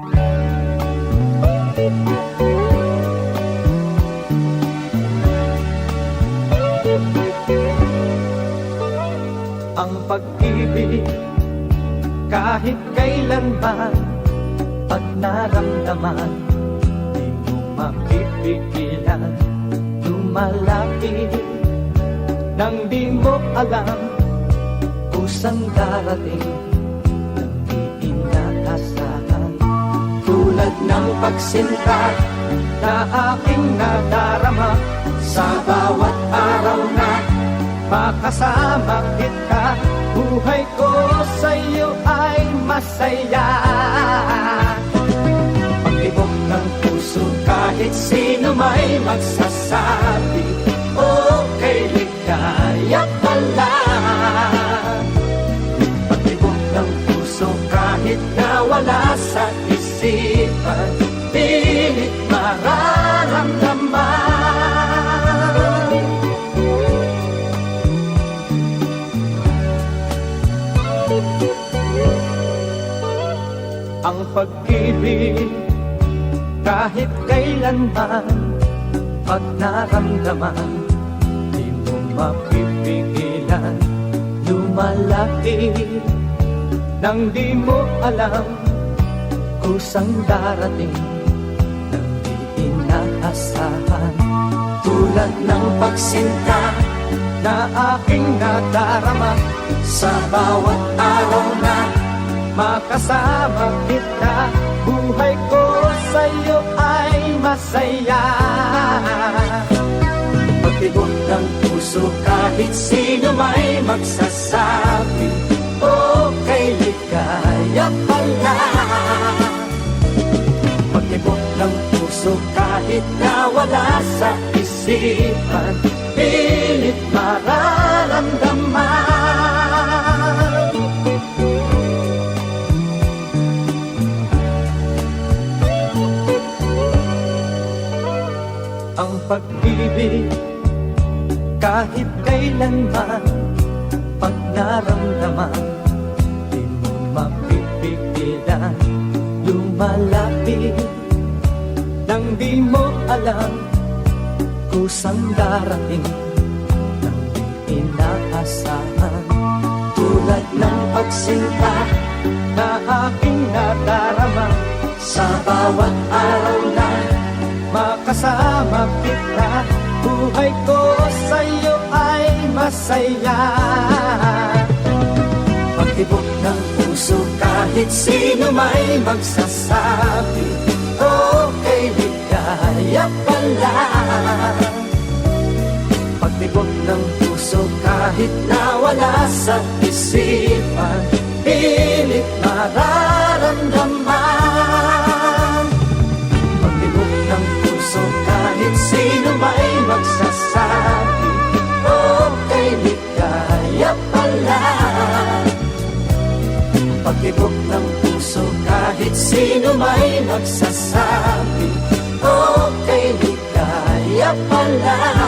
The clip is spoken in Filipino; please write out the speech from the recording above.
Ang pag-ibig kahit kailanman Pag naramdaman Di mo mapipigilan Lumalapit. Nang di mo alam Kusang darating pagsinta Na aking nadarama Sa bawat araw na Makasama kita. Buhay ko sa'yo ay masaya. Pagtibok ng puso kahit sino may magsasabi Okay, ligaya pala. Pagtibok ng puso kahit nawala sa isipan Pilit mararamdaman. Ang pag-ibig kahit kailanman pag naramdaman di mo mapipigilan. Lumalaki nang di mo alam kusang darating inaasahan. Tulad ng pagsinta na aking nadarama sa bawat araw na Makasama kita Buhay ko sa'yo ay masaya. Pagtibok ng puso kahit sino may magsasabi Okay, ligaya pala kahit nawala sa isipan Pilit mararamdaman. Ang pag-ibig kahit kailanman pag naramdaman di mo mapipigilan. Lumalapit nang di mo alam kusang darating nang di inaasahan. Tulad ng pagsinta na aking nadarama sa bawat araw na Makasama kita Buhay ko sa'yo ay masaya. Pagtibok ng puso kahit sino may magsasabi. Okay, ligaya pala Pagtibok ng puso kahit nawala sa isipan Pilit mararamdaman. Pagtibok ng puso kahit sino may magsasabi Okay, ligaya pala Pagtibok ng puso kahit sino may magsasabi ligaya pala